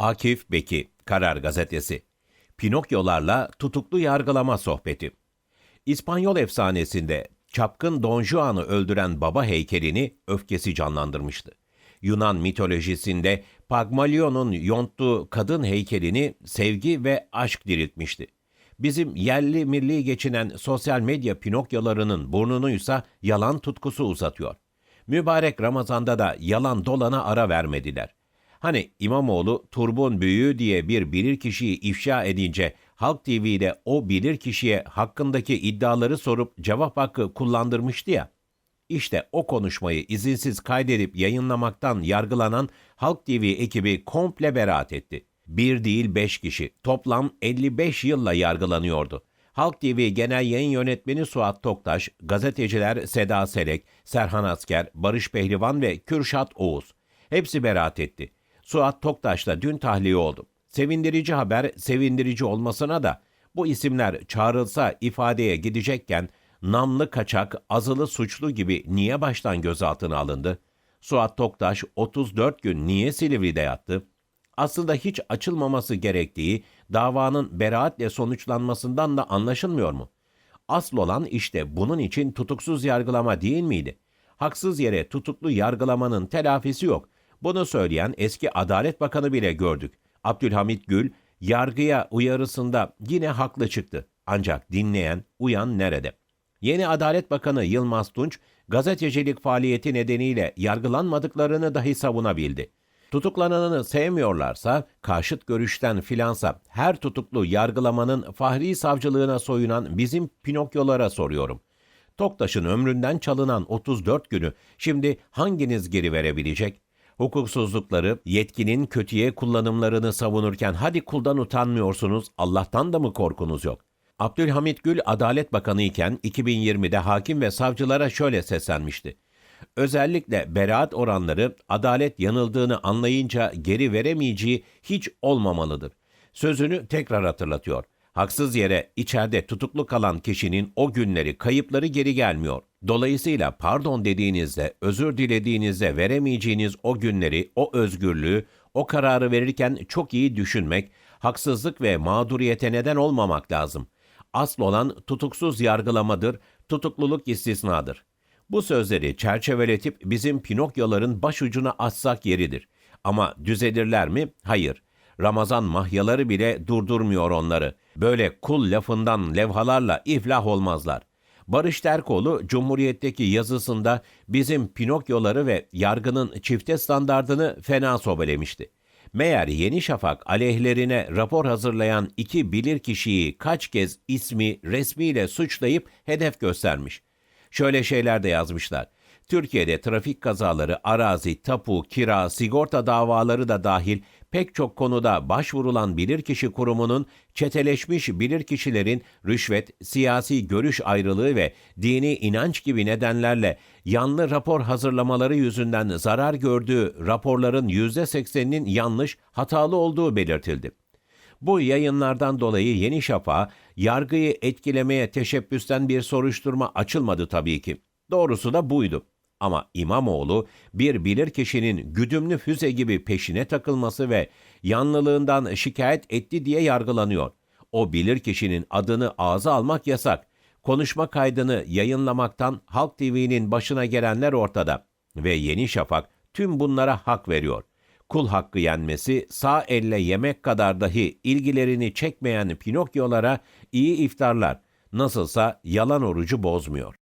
Akif Beki, Karar Gazetesi. Pinokyolarla tutuklu yargılama sohbeti. İspanyol efsanesinde çapkın Don Juan'ı öldüren baba heykelini öfkesi canlandırmıştı. Yunan mitolojisinde Pagmalion'un yonttuğu kadın heykelini sevgi ve aşk diriltmişti. Bizim yerli milli geçinen sosyal medya Pinokyolarının burnunuysa yalan tutkusu uzatıyor. Mübarek Ramazan'da da yalan dolana ara vermediler. Hani İmamoğlu turbun büyüğü diye bir bilirkişiyi ifşa edince Halk TV'de o bilirkişiye hakkındaki iddiaları sorup cevap hakkı kullandırmıştı ya. İşte o konuşmayı izinsiz kaydedip yayınlamaktan yargılanan Halk TV ekibi komple beraat etti. Bir değil beş kişi toplam 55 yılla yargılanıyordu. Halk TV Genel Yayın Yönetmeni Suat Toktaş, gazeteciler Seda Selek, Serhan Asker, Barış Pehlivan ve Kürşat Oğuz. Hepsi beraat etti. Suat Toktaş da dün tahliye oldu. Sevindirici haber sevindirici olmasına da bu isimler çağrılsa ifadeye gidecekken namlı kaçak, azılı suçlu gibi niye baştan gözaltına alındı? Suat Toktaş 34 gün niye Silivri'de yattı? Aslında hiç açılmaması gerektiği davanın beraatle sonuçlanmasından da anlaşılmıyor mu? Asıl olan işte bunun için tutuksuz yargılama değil miydi? Haksız yere tutuklu yargılamanın telafisi yok. Bunu söyleyen eski Adalet Bakanı bile gördük. Abdülhamit Gül yargıya uyarısında yine haklı çıktı. Ancak dinleyen, uyan nerede? Yeni Adalet Bakanı Yılmaz Tunç, gazetecilik faaliyeti nedeniyle yargılanmadıklarını dahi savunabildi. Tutuklananını sevmiyorlarsa, karşıt görüşten filansa her tutuklu yargılamanın fahri savcılığına soyunan bizim Pinokyolara soruyorum. Toktaş'ın ömründen çalınan 34 günü şimdi hanginiz geri verebilecek? Hukuksuzlukları, yetkinin kötüye kullanımlarını savunurken hadi kuldan utanmıyorsunuz, Allah'tan da mı korkunuz yok? Abdülhamit Gül Adalet Bakanı iken 2020'de hakim ve savcılara şöyle seslenmişti. Özellikle beraat oranları adalet yanıldığını anlayınca geri veremeyeceği hiç olmamalıdır. Sözünü tekrar hatırlatıyor. Haksız yere içeride tutuklu kalan kişinin o günleri, kayıpları geri gelmiyor. Dolayısıyla pardon dediğinizde, özür dilediğinizde veremeyeceğiniz o günleri, o özgürlüğü, o kararı verirken çok iyi düşünmek, haksızlık ve mağduriyete neden olmamak lazım. Asıl olan tutuksuz yargılamadır, tutukluluk istisnadır. Bu sözleri çerçeveletip bizim Pinokyoların başucuna atsak yeridir. Ama düzelirler mi? Hayır. Ramazan mahyaları bile durdurmuyor onları. Böyle kul lafından levhalarla iflah olmazlar. Barış Terkoğlu Cumhuriyet'teki yazısında bizim Pinokyoları ve yargının çifte standardını fena sobelemişti. Meğer Yeni Şafak aleyhlerine rapor hazırlayan iki bilirkişiyi kaç kez ismi resmiyle suçlayıp hedef göstermiş. Şöyle şeyler de yazmışlar. Türkiye'de trafik kazaları, arazi, tapu, kira, sigorta davaları da dahil pek çok konuda başvurulan bilirkişi kurumunun çeteleşmiş bilirkişilerin rüşvet, siyasi görüş ayrılığı ve dini inanç gibi nedenlerle yanlı rapor hazırlamaları yüzünden zarar gördüğü raporların %80'inin yanlış, hatalı olduğu belirtildi. Bu yayınlardan dolayı Yeni Şafak'a yargıyı etkilemeye teşebbüsten bir soruşturma açılmadı tabii ki. Doğrusu da buydu. Ama İmamoğlu bir bilirkişinin güdümlü füze gibi peşine takılması ve yanlılığından şikayet etti diye yargılanıyor. O bilirkişinin adını ağza almak yasak. Konuşma kaydını yayınlamaktan Halk TV'nin başına gelenler ortada ve Yeni Şafak tüm bunlara hak veriyor. Kul hakkı yenmesi sağ elle yemek kadar dahi ilgilerini çekmeyen Pinokyolara iyi iftarlar. Nasılsa yalan orucu bozmuyor.